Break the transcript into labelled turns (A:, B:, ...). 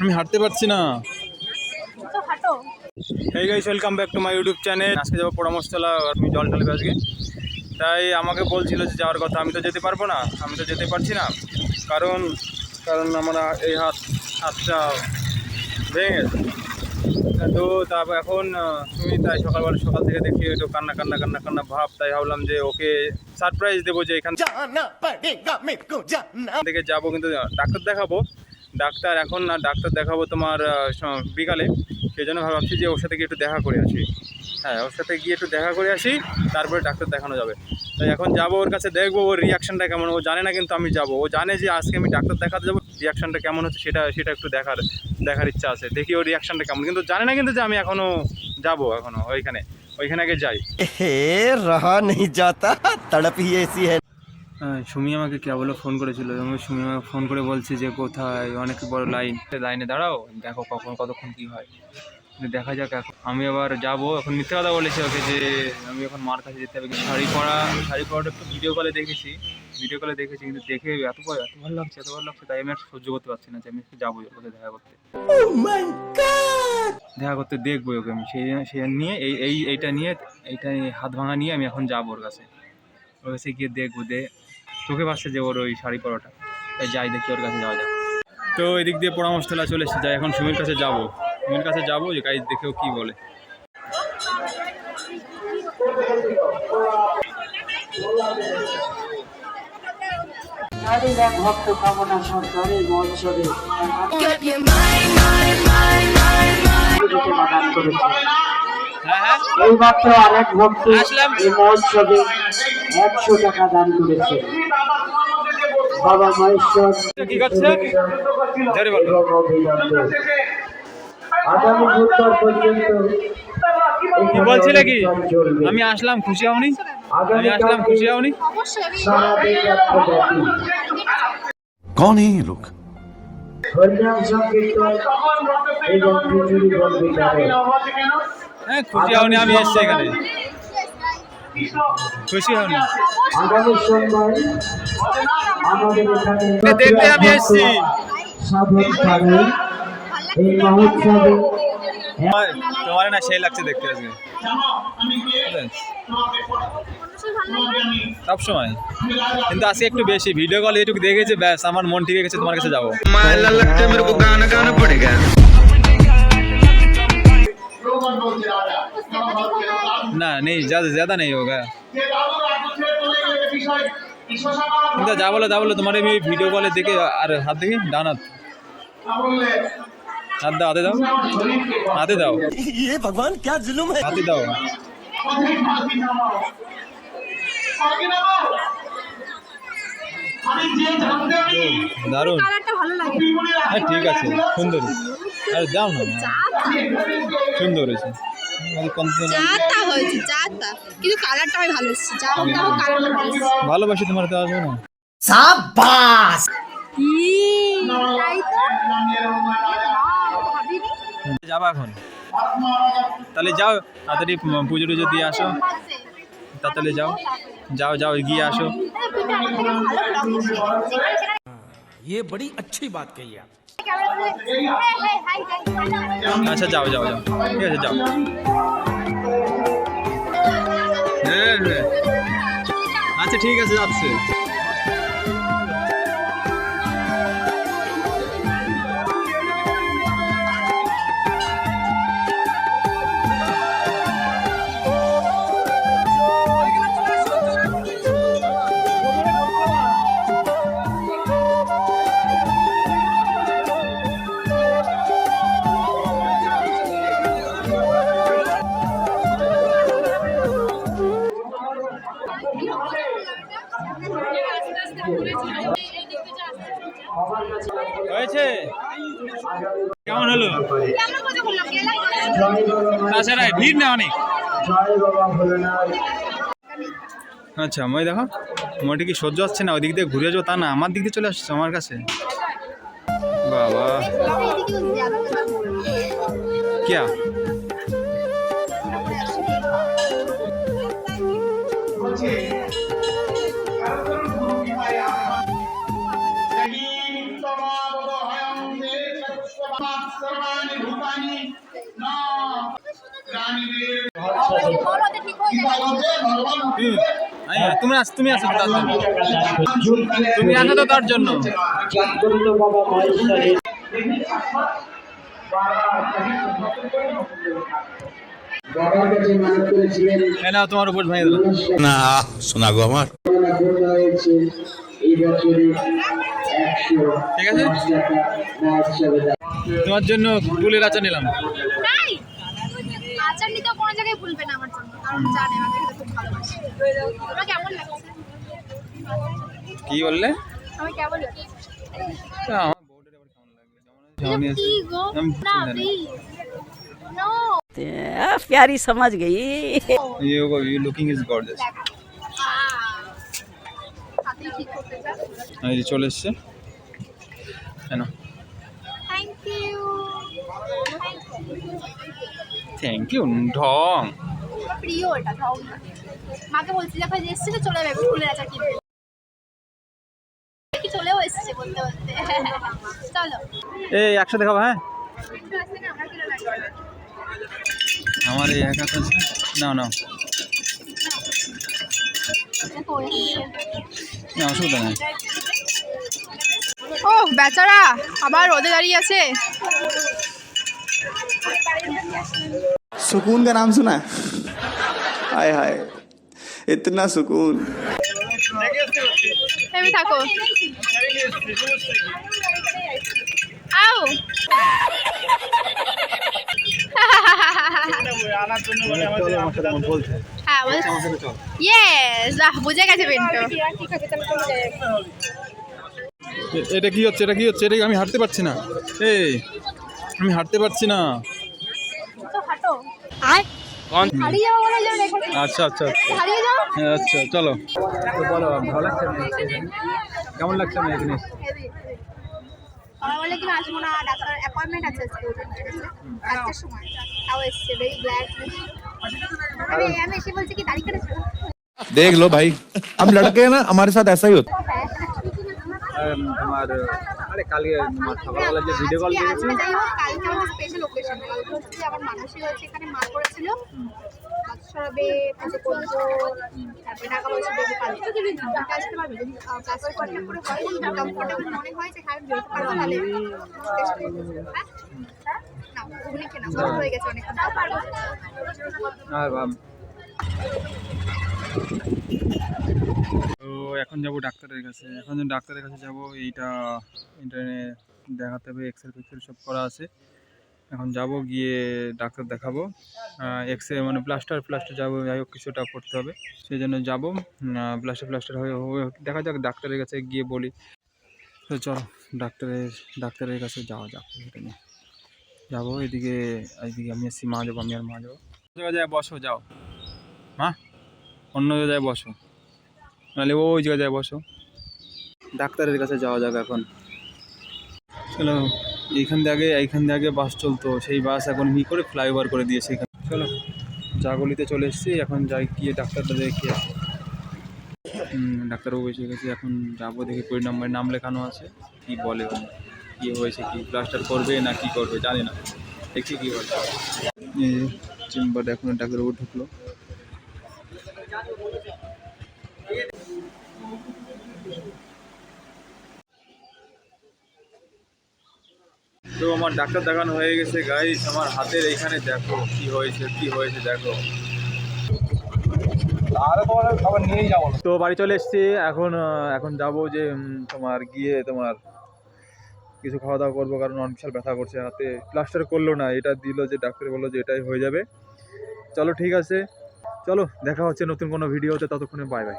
A: আমি হাঁটতে পারছি না। এই guys welcome back to my YouTube channel আজকে যাব পরামর্শ চলা আমি জল ঢালবে আজকে। তাই আমাকে বলছিল যে যাওয়ার কথা। আমি তো যেতে পারব না। আমি তো যেতে পারছি না। কারণ কারণ আমার এই হাত হাতটা ভেঙে তো তারপর এখন তুমি তাই সকালবেলা সকাল থেকে দেখি একটু কান্না কান্না কান্না কান্না ভাব। তাই ভাবলাম যে ওকে সারপ্রাইজ দেবো যে এখান থেকে যাব কিন্তু ডাক্তার দেখাবো। ডাক্তার এখন না, ডাক্তার দেখাবো তোমার বিকালে। সেই জন্য ভাবছি যে ওর সাথে গিয়ে একটু দেখা করে আসি। হ্যাঁ ওর সাথে গিয়ে একটু দেখা করে আসি, তারপরে ডাক্তার দেখানো যাবে। তো এখন যাব ওর কাছে, দেখব ওর রিয়াকশানটা কেমন। ও জানে না কিন্তু আমি যাব। ও জানে যে আজকে আমি ডাক্তার দেখাতে যাব রিয়াকশানটা কেমন হচ্ছে সেটা সেটা একটু দেখার দেখার ইচ্ছা আছে। দেখি ওর রিয়াকশানটা কেমন। কিন্তু জানে না কিন্তু যে আমি এখনও যাব এখনও ওইখানে ওইখানে আগে যাই।
B: হে, রাহা নেই যাতা, তড়প হি এসি
A: হ্যাঁ সুমি আমাকে কেবল ফোন করেছিল? এবং সুমি আমাকে ফোন করে বলছে যে কোথায়? অনেক বড় লাইন লাইনে দাঁড়াও দেখো কখন কতক্ষণ কি হয়। দেখা যাক এখন। আমি আবার যাব এখন মিথ্যে কথা বলেছি ওকে যে আমি এখন মার কাছে যেতে হবে। কিন্তু শাড়ি পরা শাড়ি পরাটা একটু ভিডিও কলে দেখেছি ভিডিও কলে দেখেছি কিন্তু দেখে এত ভালো এত ভালো লাগছে এত ভালো লাগছে তাই আমি আর সহ্য করতে পারছি না যে আমি একটু যাব ওকে দেখা করতে। দেখা করতে দেখব ওকে আমি সেই সেই নিয়ে এই এই এইটা নিয়ে এইটা হাত ভাঙা নিয়ে আমি এখন যাব ওর কাছে। ওর কাছে গিয়ে দেখব দে চোখে পাচ্ছে যে ওর ওই শাড়ি পরাটা। তাই যাই দেখি ওর কাছে যাওয়া যাক। তো এদিক দিয়ে পরামর্শতলা চলে এসেছে, যাই এখন সুমির কাছে যাব। সুমির কাছে যাব যে গাইজ দেখেও কি বলে। হ্যাঁ?
C: একশো টাকা বাবা
A: কি বলছিলে কি? আমি আসলাম খুশি হওনি? আমি আসলাম খুশি হওনি?
D: কন এই
C: লোক? সংকীর্তন এবং বন্ধ
A: হ্যাঁ খুশি হওনি আমি এসছি এখানে। খুশি হওনি। দেখতে আমি এসছি। তোমার না সেই লাগছে দেখতে আজকে। সব সময় কিন্তু আজকে একটু বেশি। ভিডিও কল এটুকু দেখেছে ব্যাস আমার মন ঠিক গেছে তোমার কাছে যাব। না নেই ज़्यादा ज़्यादा नहीं होगा কিন্তু যা বলো যা বলো তোমার আমি ভিডিও কলে দেখে আর হাত দেখি ডান হাত হাত দাও হাতে দাও হাতে দাও
B: ये भगवान क्या जुल्म है
A: হাতে দাও দারুণ হ্যাঁ ঠিক আছে। সুন্দর। আর যাও না। সুন্দর হয়েছে। ভালোবাসি তোমার দেওয়া যাবে না। যাবা এখন। তাহলে যাও তাড়াতাড়ি পুজো টুজো দিয়ে আসো। তাড়াতাড়ি যাও। যাও যাও গিয়ে আসো
B: ये बड़ी अच्छी बात कही आप
A: আচ্ছা যাও যাও যাও ঠিক আছে যাও হ্যাঁ হ্যাঁ আচ্ছা ঠিক হয়েছে? কেমন হলো? তাছাড়া ভিড় না অনেক? আচ্ছা মই দেখো মোটে কি সহ্য হচ্ছে না ওদিক দিয়ে ঘুরে যাব তা না আমার দিক দিয়ে চলে আসছে আমার কাছে। বাবা। তুমি আস তুমি আসো তুমি আসো তো তার জন্য। তোমার উপর ভাই
D: না শোনা গো আমার।
A: ঠিক আছে? তোমার জন্য ফুলের আচা নিলাম।
E: ভুলবে না আমার জন্য কারণ জানে আমাকে খেতে খুব ভালোবাসে তোমার কেমন লাগছে
A: কি বললে
E: আমি কেমন লাগছে
A: তা আমার বউটার এবার কেমন লাগবে যেমন আছে, যেমনই আছে।
E: কি গো
A: আমি
E: না
A: চিন্তা নেই।
E: প্লিজ নো
F: प्यारी समझ गई
A: You go, you looking is gorgeous.
E: হাতেই ঠিক করতে চাও
A: এই যে চলে এসছে কেন
E: থ্যাংক ইউ
A: থ্যাংক ইউ ঢং
E: প্রিয় এটা ঢং মাকে বলছি যখন যে এসেছিল চলে যাবে ফুলের আচার কিনতে কি চলেও এসেছে বলতে বলতে। চলো।
A: এই একসাথে খাব হ্যাঁ?
E: আমার কিলো
A: এই এক আছে না না
E: দেখো
A: না অসুবিধা নেই।
E: ও বেচারা আবার রোদে দাঁড়িয়ে আছে।
G: सुकून का नाम सुना है हाय हाय इतना सुकून
E: থেমে থাকো আও হ্যাঁ বলছি ইয়েস বাহ বুঝে গেছে পেন্টো
A: এ- এটা কি হচ্ছে এটা কি হচ্ছে এটা কি আমি হাঁটতে পারছি না এই আমি হাঁটতে পারছি না আচ্ছা আচ্ছা আচ্ছা
E: হারিয়ে যাও
A: হ্যাঁ, আচ্ছা চলো তো বলো ভালো লাগছে আমি এখানে? কেমন লাগছে আমি এখানে এসে?
E: আমার বলে কি আসবো না ডাক্তার অ্যাপয়েন্টমেন্ট আছে আজকে চারটের সময় তাও এসছে ভেরি গ্ল্যাড আরে আমি এসে বলছি কি দাড়ি কেটেছো
D: देख लो भाई हम लड़के हैं ना हमारे साथ ऐसा ही होता
A: আম, তোমার আরে কালকে সকালবেলা যে ভিডিও কল
E: হোক কালকে আমাদের স্পেশাল ওকেশন কালকে হচ্ছে আমার মানসিক হয়েছে এখানে মার করেছিল। হাত সরাবে পুজো করব তারপরে টাকা পয়সা দেবো আসতে পারবে যদি প্লাস্টিক কন্ট্যাক্ট করে হয় কমফোর্টেবল মনে হয় যে হ্যাঁ বেরোতে পারব তাহলে চেষ্টা হ্যাঁ? কেনা বড় হয়ে গেছে অনেকক্ষণ
A: আর এখন যাব ডাক্তারের কাছে। এখন ডাক্তারের কাছে যাব, এইটা ইন্টারনে দেখাতে হবে এক্সরে ফেক্সরে সব করা আছে। এখন যাব, গিয়ে ডাক্তার দেখাবো। এক্স রে মানে প্লাস্টার প্লাস্টার যাব, যাই হোক, কিছুটা করতে হবে। সেই জন্য যাব। প্লাস্টার প্লাস্টার হয়ে দেখা যাক ডাক্তারের কাছে গিয়ে বলি। তো চলো, ডাক্তারের ডাক্তারের কাছে যাওয়া যাক। এটা নিয়ে যাব, এদিকে এদিকে আমি এসছি মা যাব, আমি আর মা যাব। জায়গায় বসো, যাও। মা, অন্য জায়গায় বসো। নাহলে ও ওই জায়গায় যায় বসো। ডাক্তারের কাছে যাওয়া যাক এখন। চলো। এইখান দিয়ে আগে এইখান দিয়ে আগে বাস চলতো। সেই বাস এখন মি করে ফ্লাইওভার করে দিয়েছে এখানে। চলো জাগলিতে চলে এসেছি। এখন যাই গিয়ে ডাক্তারটা দেখে আসি। ডাক্তারবাবু এসে গেছে। এখন যাব দেখি কুড়ি নম্বরের নাম লেখানো আছে। কি বলে কী হয়েছে কি প্লাস্টার করবে না কি করবে জানি না। দেখি কী বলে এই চেম্বারে এখন ডাক্তারবাবু ঢুকলো। তো আমার ডাক্তার দেখানো হয়ে গেছে গাইস আমার হাতের এইখানে দেখো কি হয়েছে কি হয়েছে, দেখো। তো বাড়ি চলে এসেছি, এখন এখন যাব যে তোমার গিয়ে তোমার কিছু খাওয়া দাওয়া করব, কারণ অনেক বিশাল ব্যথা করছে হাতে। প্লাস্টার করল না, এটা দিল যে ডাক্তার বলল যে এটাই হয়ে যাবে। চলো, ঠিক আছে। চলো, দেখা হচ্ছে নতুন কোনো ভিডিওতে ততক্ষণে বাই বাই